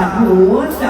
จากหัวใจ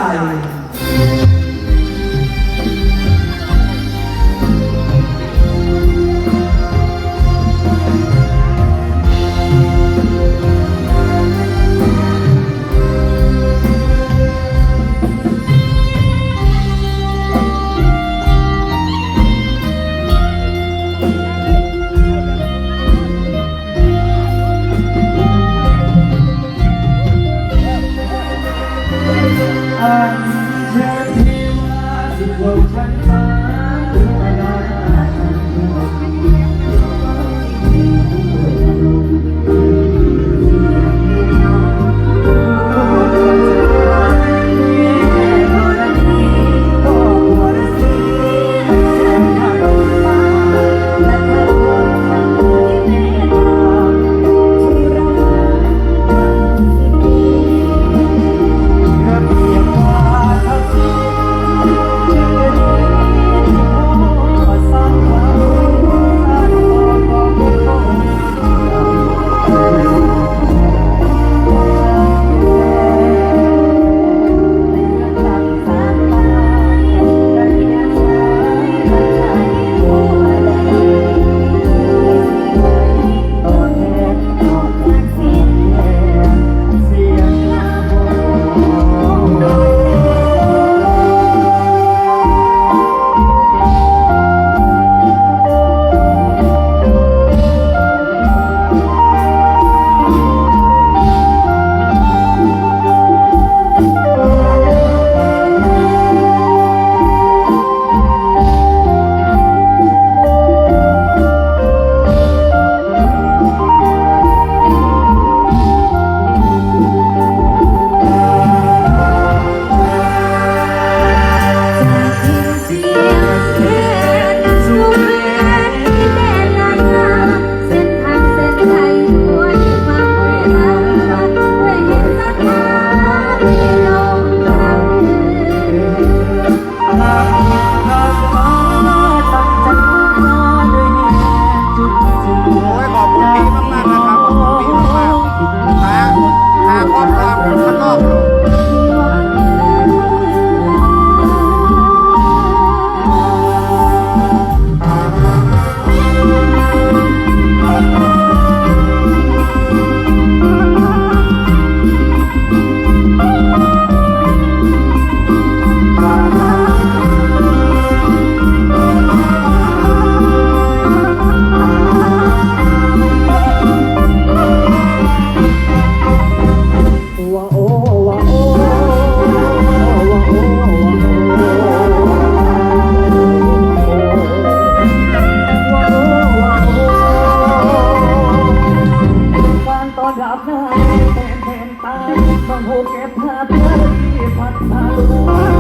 าเพื่อที่พัดพาลวง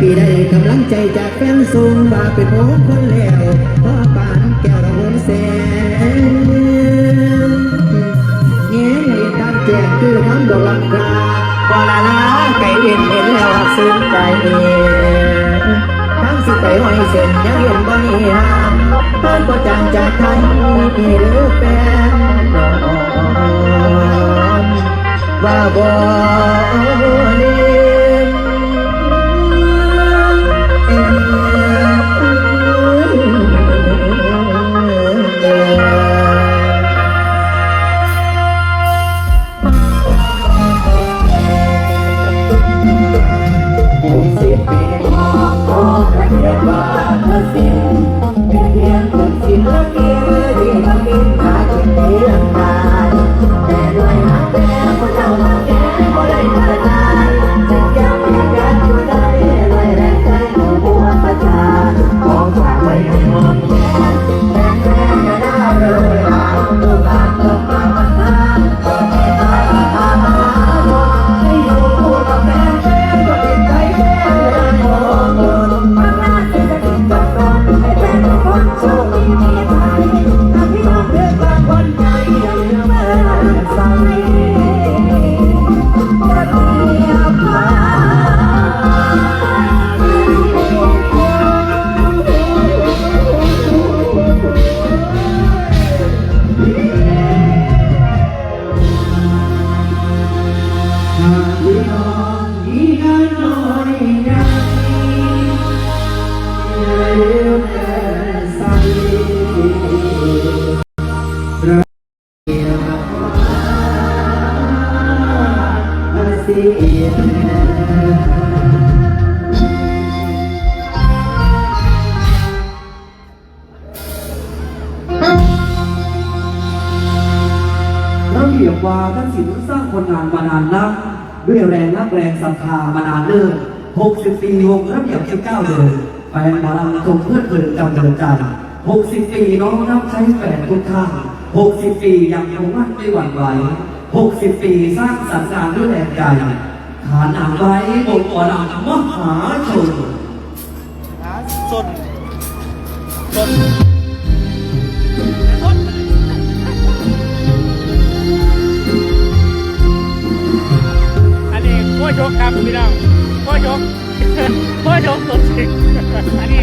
ปีได้กำลังใจจากแฟนสูงมาเป็นโอ้คนแล้วพ่อปานแก้วระวนแสนแง่ในตามแจ้งคือน้ำดอกลำคาก็ละละไก่เห็นเห็นแล้วซึ้งใจทั้ง สิไปห้อยเส้นยังเห็นบ่มีหามเพิ่นก็จางจากไทยหรือแฟนว่าบ่ลื เรียกว่าเธอสิ้ ระเบียบมาเสียระเบียบว่าท่านศิลป์สร้างคนงานมานานนัก ด้วยแรงนักแรงศรัทธามานานเนิ่น60 ปีวงระเบียบเกี่ยวก้าวเดินแฟนหมอลำทรงเพื่อนเพลินจำเดินใจ60 ปีน้องรับใช้แฟนทุกข้าง60 ปียังคงมั่นไม่หวั่นไหว60 ปีสร้างสรรค์งานด้วยแรงใจฐานอ่างไว้บนตัวลำมหาชนสดสดอัน ครับพี่น้องพ่อยกพ่อยกตัวจริงอันนี้